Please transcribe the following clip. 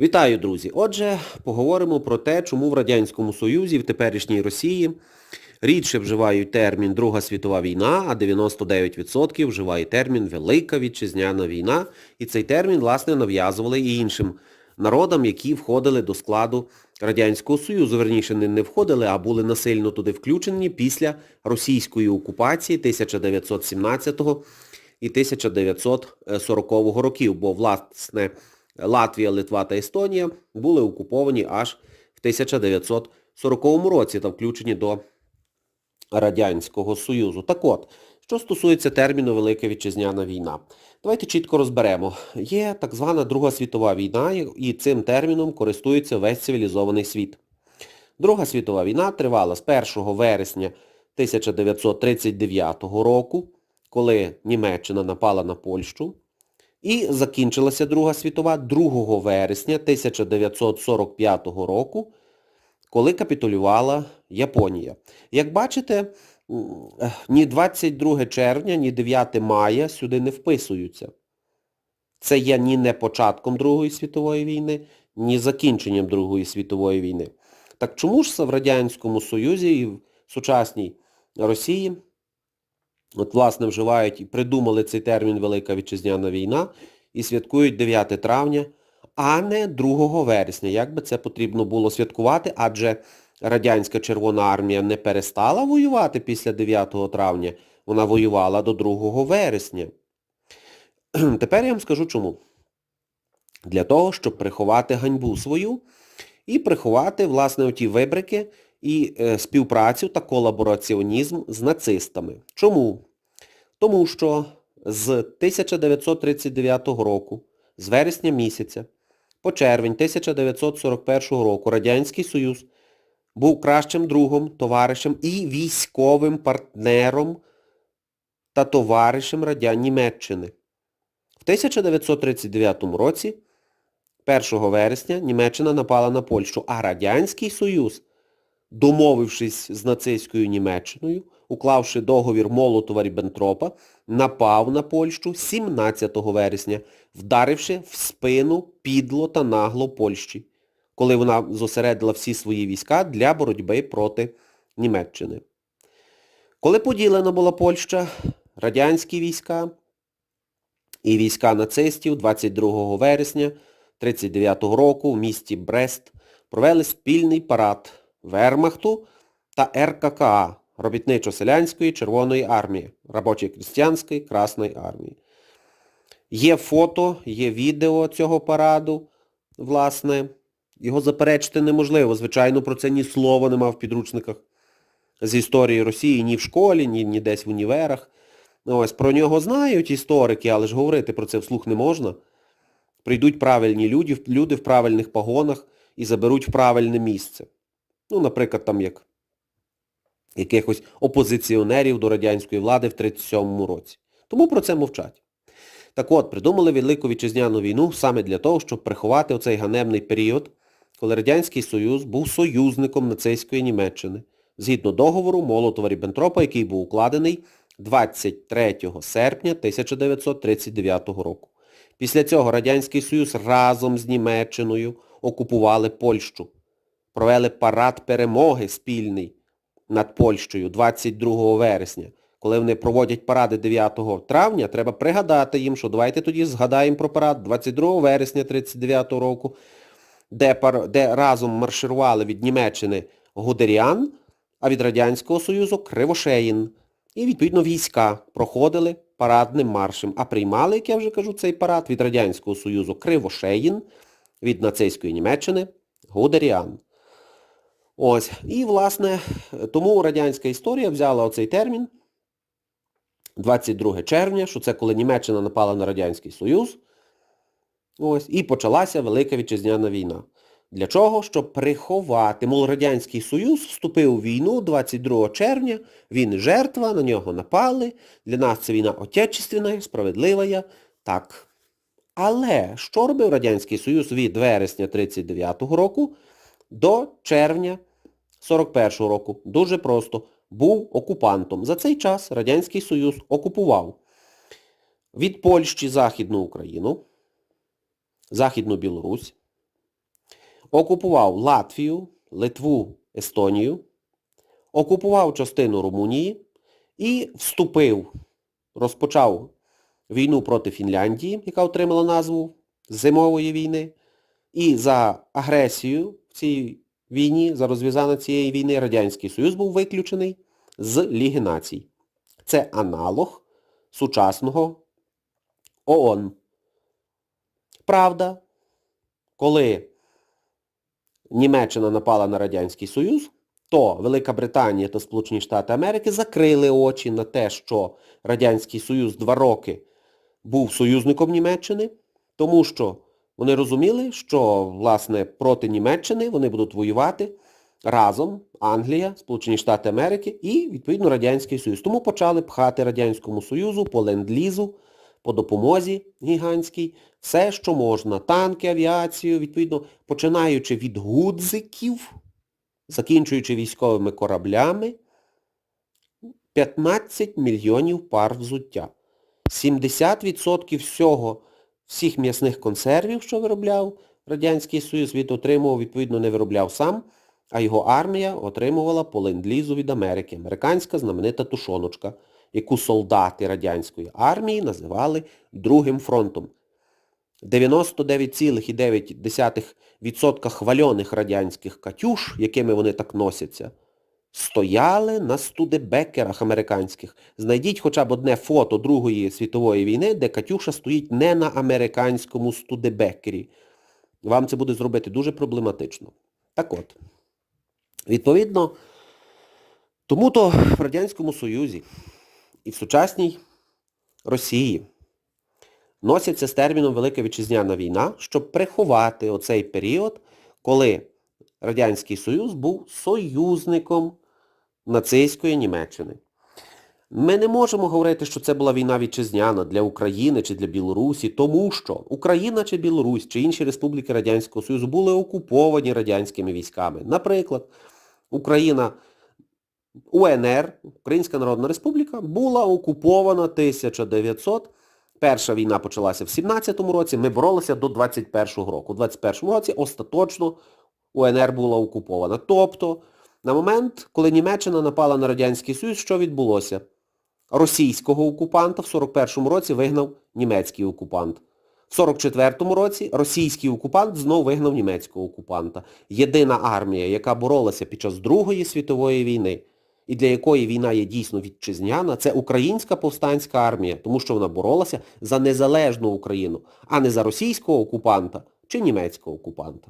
Вітаю, друзі! Отже, поговоримо про те, чому в Радянському Союзі, в теперішній Росії, рідше вживають термін Друга світова війна, а 99% вживає термін Велика Вітчизняна війна. І цей термін, власне, нав'язували і іншим народам, які входили до складу Радянського Союзу. Верніше, не, не входили, а були насильно туди включені після російської окупації 1917 і 1940 років. Бо, власне, Латвія, Литва та Естонія були окуповані аж в 1940 році та включені до Радянського Союзу. Так от, що стосується терміну Велика Вітчизняна війна. Давайте чітко розберемо. Є так звана Друга світова війна, і цим терміном користується весь цивілізований світ. Друга світова війна тривала з 1 вересня 1939 року, коли Німеччина напала на Польщу, і закінчилася Друга світова 2 вересня 1945 року, коли капітулювала Японія. Як бачите, ні 22 червня, ні 9 мая сюди не вписуються. Це є ні не початком Другої світової війни, ні закінченням Другої світової війни. Так чому ж в Радянському Союзі і в сучасній Росії от, власне, вживають і придумали цей термін Велика Вітчизняна війна і святкують 9 травня, а не 2 вересня. Як би це потрібно було святкувати, адже Радянська Червона армія не перестала воювати після 9 травня, вона воювала до 2 вересня. Тепер я вам скажу чому. Для того, щоб приховати ганьбу свою і приховати, власне, оті вибрики і е, співпрацю та колабораціонізм з нацистами. Чому? Тому що з 1939 року, з вересня місяця, по червень 1941 року Радянський Союз був кращим другом, товаришем і військовим партнером та товаришем Радян Німеччини. В 1939 році, 1 вересня, Німеччина напала на Польщу, а Радянський Союз, домовившись з нацистською Німеччиною, уклавши договір Молотова-Ріббентропа, напав на Польщу 17 вересня, вдаривши в спину підло та нагло Польщі, коли вона зосередила всі свої війська для боротьби проти Німеччини. Коли поділена була Польща, радянські війська і війська нацистів 22 вересня 1939 року в місті Брест провели спільний парад Вермахту та РККА Робітничо-селянської Червоної армії, робочої крістянської Красної армії. Є фото, є відео цього параду, власне. Його заперечити неможливо. Звичайно, про це ні слова нема в підручниках з історії Росії, ні в школі, ні, ні десь в універах. Ось, Про нього знають історики, але ж говорити про це вслух не можна. Прийдуть правильні люди, люди в правильних погонах і заберуть в правильне місце. Ну, наприклад, там як якихось опозиціонерів до радянської влади в 37-му році. Тому про це мовчать. Так от, придумали Велику Вітчизняну війну саме для того, щоб приховати оцей ганебний період, коли Радянський Союз був союзником нацистської Німеччини, згідно договору Молотова-Ріббентропа, який був укладений 23 серпня 1939 року. Після цього Радянський Союз разом з Німеччиною окупували Польщу. Провели парад перемоги спільний над Польщею 22 вересня. Коли вони проводять паради 9 травня, треба пригадати їм, що давайте тоді згадаємо про парад 22 вересня 1939 року, де, пар... де разом марширували від Німеччини Гудеріан, а від Радянського Союзу Кривошеїн. І, відповідно, війська проходили парадним маршем, а приймали, як я вже кажу, цей парад від Радянського Союзу Кривошеїн, від нацистської Німеччини Гудеріан. Ось. І, власне, тому радянська історія взяла оцей термін 22 червня, що це коли Німеччина напала на Радянський Союз. Ось. І почалася Велика Вітчизняна війна. Для чого? Щоб приховати. Мол, Радянський Союз вступив у війну 22 червня, він жертва, на нього напали. Для нас це війна отечественна, справедлива. Так. Але що робив Радянський Союз від вересня 1939 року до червня 41-го року? Дуже просто. Був окупантом. За цей час Радянський Союз окупував від Польщі Західну Україну, Західну Білорусь, окупував Латвію, Литву, Естонію, окупував частину Румунії і вступив, розпочав війну проти Фінляндії, яка отримала назву Зимової війни. І за агресію в цій війні, за розв'язання цієї війни Радянський Союз був виключений з Ліги націй. Це аналог сучасного ООН. Правда, коли Німеччина напала на Радянський Союз, то Велика Британія та Сполучені Штати Америки закрили очі на те, що Радянський Союз два роки був союзником Німеччини, тому що вони розуміли, що, власне, проти Німеччини вони будуть воювати разом Англія, Сполучені Штати Америки і, відповідно, Радянський Союз. Тому почали пхати Радянському Союзу по ленд-лізу, по допомозі гігантській, все, що можна. Танки, авіацію, відповідно, починаючи від гудзиків, закінчуючи військовими кораблями, 15 мільйонів пар взуття. 70% всього, всіх м'ясних консервів, що виробляв Радянський Союз, від отримував, відповідно, не виробляв сам, а його армія отримувала по ленд-лізу від Америки. Американська знаменита тушоночка, яку солдати радянської армії називали Другим фронтом. 99,9% хвальоних радянських катюш, якими вони так носяться, стояли на студебекерах американських. Знайдіть хоча б одне фото Другої світової війни, де Катюша стоїть не на американському студебекері. Вам це буде зробити дуже проблематично. Так от, відповідно, тому-то в Радянському Союзі і в сучасній Росії носяться з терміном Велика Вітчизняна війна, щоб приховати оцей період, коли Радянський Союз був союзником нацистської Німеччини. Ми не можемо говорити, що це була війна вітчизняна для України чи для Білорусі, тому що Україна чи Білорусь чи інші республіки Радянського Союзу були окуповані радянськими військами. Наприклад, Україна, УНР, Українська Народна Республіка, була окупована 1900 Перша війна почалася в 17-му році, ми боролися до 21-го року. У 21-му році остаточно УНР була окупована. Тобто, на момент, коли Німеччина напала на Радянський Союз, що відбулося? Російського окупанта в 41-му році вигнав німецький окупант. В 44-му році російський окупант знов вигнав німецького окупанта. Єдина армія, яка боролася під час Другої світової війни, і для якої війна є дійсно вітчизняна, це українська повстанська армія, тому що вона боролася за незалежну Україну, а не за російського окупанта чи німецького окупанта.